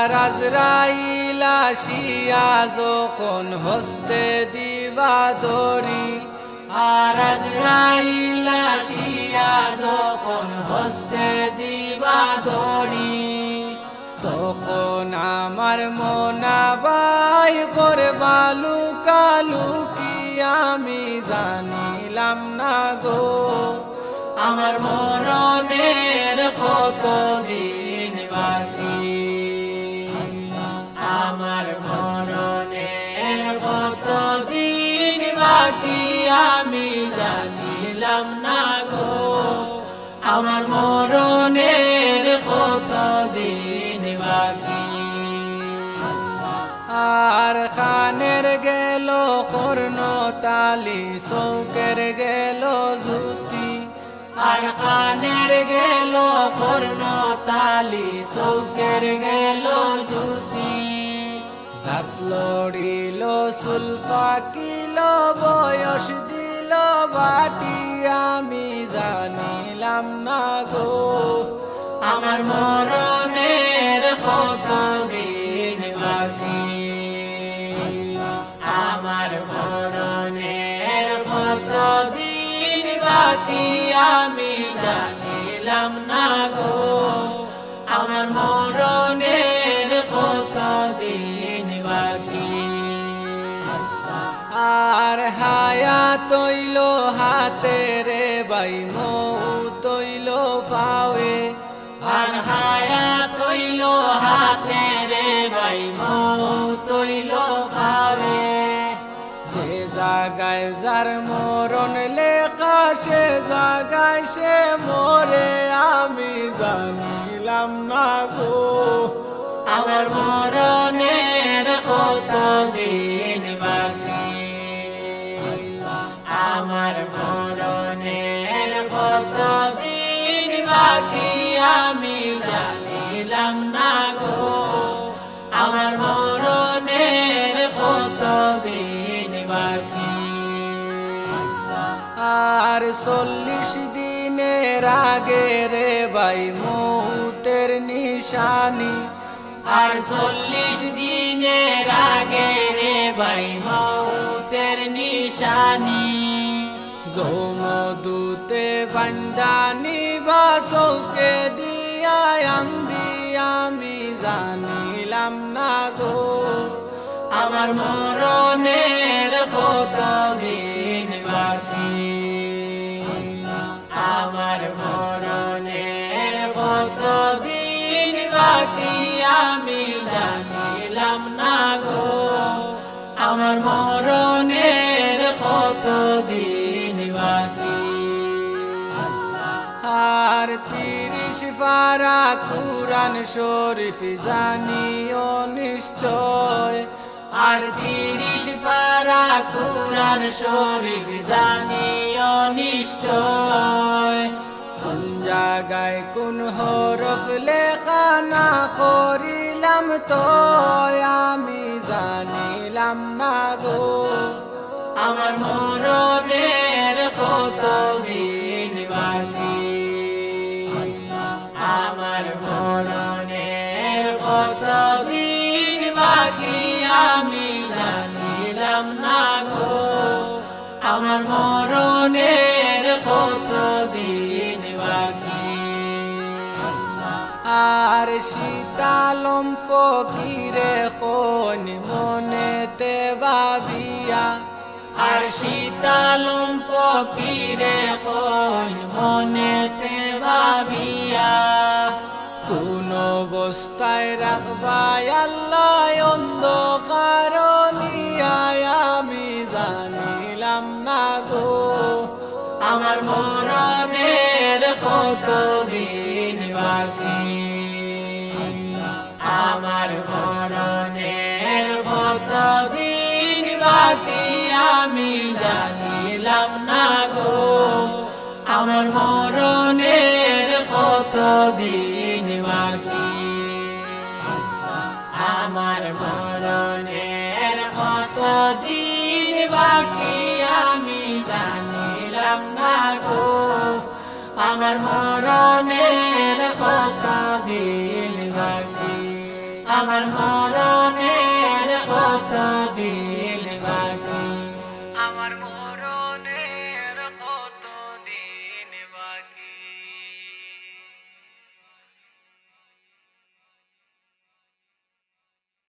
আজরাইল আসিয়া যখন হস্তে দিবা দরি আর আজরাইল যখন হস্তে দিবা দরি তখন আমার মনাবাই করবা লুকালুকি আমি জানিলাম না গো, আমার মরণের কত দিন বাকি আমি জানিলাম না গো? আমার মরণের কত দিন বাকি? আর খানের গেল কর্ণ তালি, চৌকের গেল জুতি আর খানের গেল কর্ণ তালি, চৌকের গেল জুতি দাঁত লড়িল, চুল পাকিল বয়স দিল বাটি, আমি জানিলাম না গো। আমার মরণের কত দিন বাকি? আমার মরণের কত দিন বাকি, আমি জানিলাম না গো। তৈল হাতে রে বাই, মৌ তৈল পাওয়ে। আর হায়া তৈল হাতে রে বাই, মৌ তৈল পাওয়ে। যে জাগায় যার মরণ লেখা, সে জাগায় সে মরে। আমি জানিলাম না গো। আমার মরণের কত দিন আর চল্লিশ দিনের আগে রে বাই মৌতের নিশানি। আর চল্লিশ দিনের আগে রে বাই মৌতের নিশানি। যৌমদূতে বান্দানি বা চৌকে দিয়া, আন্দি আমি জানিলাম না গো। আমার মরণের কত দিন আমার মরণের কত দিন আমি জানিলাম না গো। আমার মরণের দিন আর তিরিশ পারা কুরান শরীফ জানিও নিশ্চয়। আর তিরিশ পারা কুরান শরীফ জানিও নিশ্চয়। কোন জায়গায় কোন হরফ লেখা না করিলাম তো আমি জানিলাম না গো। আমার মরণের কত দিন বাকি? আমার মরণের কত দিন বাকি? আমি জানিলাম না গো। আমার মরণের কত দিন আর শীতালম ফকিরে খন মনেতে ভাবিয়া। আর শীতালম ফকিরে খন মনেতে ভাবিয়া। কোন অবস্থায় রাখবাই আল্লাহ অন্ধকার আমি জানিলাম না গো। আমার কতদিন বাকি? আমার মরণের কতদিন বাকি আমি জানিলাম না গো। আমার মরণের কতদিন বাকি? আমার মরণের কতদিন বাকি আমি জানিলাম না গো। আমার মরণের কথা দিল বাকি আমার মরণের কথা দিল বাকি আমার